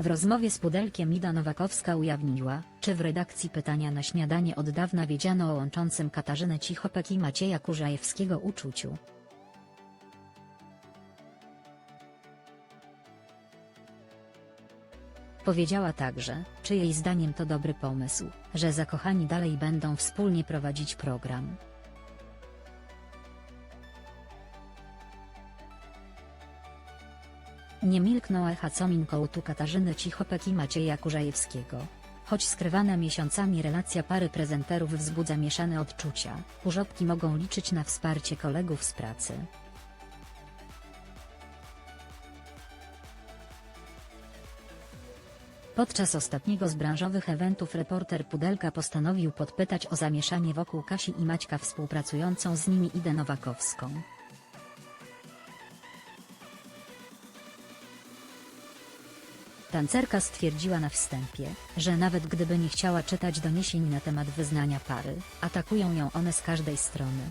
W rozmowie z Pudelkiem Ida Nowakowska ujawniła, czy w redakcji pytania na śniadanie od dawna wiedziano o łączącym Katarzynę Cichopek i Macieja Kurzajewskiego uczuciu. Powiedziała także, czy jej zdaniem to dobry pomysł, że zakochani dalej będą wspólnie prowadzić program. Nie milknął echa kołtu Katarzyny Cichopek i Macieja Kurzajewskiego. Choć skrywana miesiącami relacja pary prezenterów wzbudza mieszane odczucia, Kurzopki mogą liczyć na wsparcie kolegów z pracy. Podczas ostatniego z branżowych eventów reporter Pudelka postanowił podpytać o zamieszanie wokół Kasi i Maćka współpracującą z nimi Idę Nowakowską. Tancerka stwierdziła na wstępie, że nawet gdyby nie chciała czytać doniesień na temat wyznania pary, atakują ją one z każdej strony.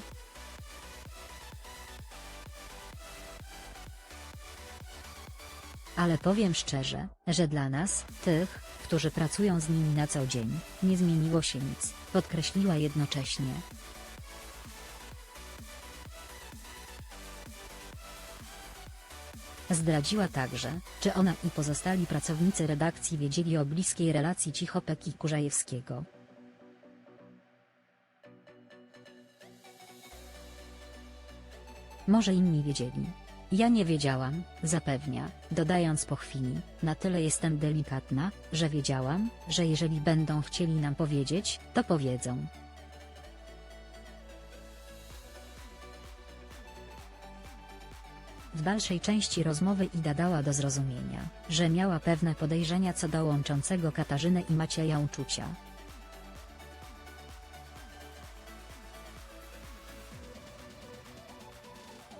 Ale powiem szczerze, że dla nas, tych, którzy pracują z nimi na co dzień, nie zmieniło się nic, podkreśliła jednocześnie. Zdradziła także, czy ona i pozostali pracownicy redakcji wiedzieli o bliskiej relacji Cichopek i Kurzajewskiego. Może inni wiedzieli. Ja nie wiedziałam, zapewnia, dodając po chwili, na tyle jestem delikatna, że wiedziałam, że jeżeli będą chcieli nam powiedzieć, to powiedzą. W dalszej części rozmowy Ida dała do zrozumienia, że miała pewne podejrzenia co do łączącego Katarzynę i Macieja uczucia.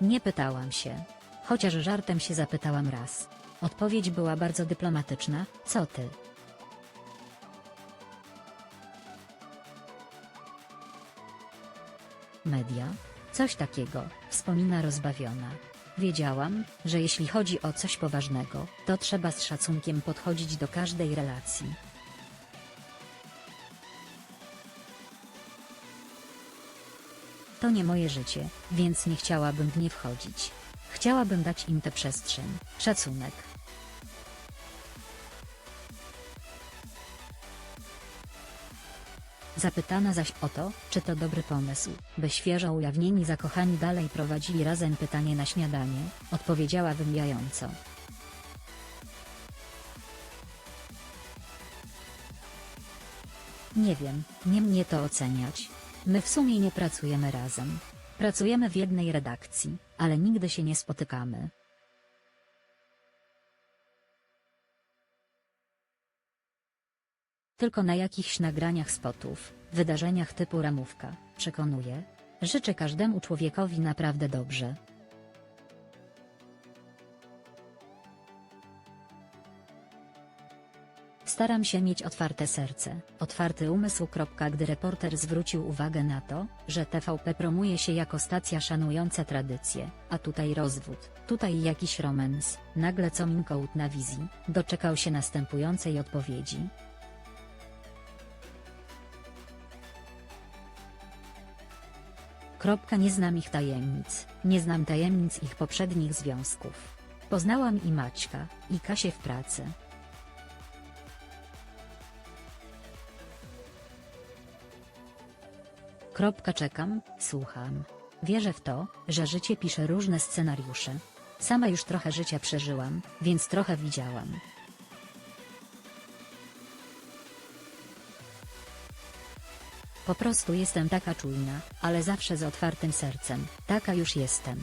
Nie pytałam się. Chociaż żartem się zapytałam raz. Odpowiedź była bardzo dyplomatyczna, co ty? Media? Coś takiego, wspomina rozbawiona. Wiedziałam, że jeśli chodzi o coś poważnego, to trzeba z szacunkiem podchodzić do każdej relacji. To nie moje życie, więc nie chciałabym w nie wchodzić. Chciałabym dać im tę przestrzeń, szacunek. Zapytana zaś o to, czy to dobry pomysł, by świeżo ujawnieni zakochani dalej prowadzili razem pytanie na śniadanie, odpowiedziała wymijająco. Nie wiem, nie mnie to oceniać. My w sumie nie pracujemy razem. Pracujemy w jednej redakcji, ale nigdy się nie spotykamy. Tylko na jakichś nagraniach spotów, wydarzeniach typu ramówka, przekonuje. Życzę każdemu człowiekowi naprawdę dobrze. Staram się mieć otwarte serce, otwarty umysł. Gdy reporter zwrócił uwagę na to, że TVP promuje się jako stacja szanująca tradycje, a tutaj rozwód, tutaj jakiś romans, nagle Comin Kołt na wizji, doczekał się następującej odpowiedzi. Kropka nie znam ich tajemnic, nie znam tajemnic ich poprzednich związków. Poznałam i Maćka, i Kasię w pracy. Kropka czekam, słucham. Wierzę w to, że życie pisze różne scenariusze. Sama już trochę życia przeżyłam, więc trochę widziałam. Po prostu jestem taka czujna, ale zawsze z otwartym sercem, taka już jestem.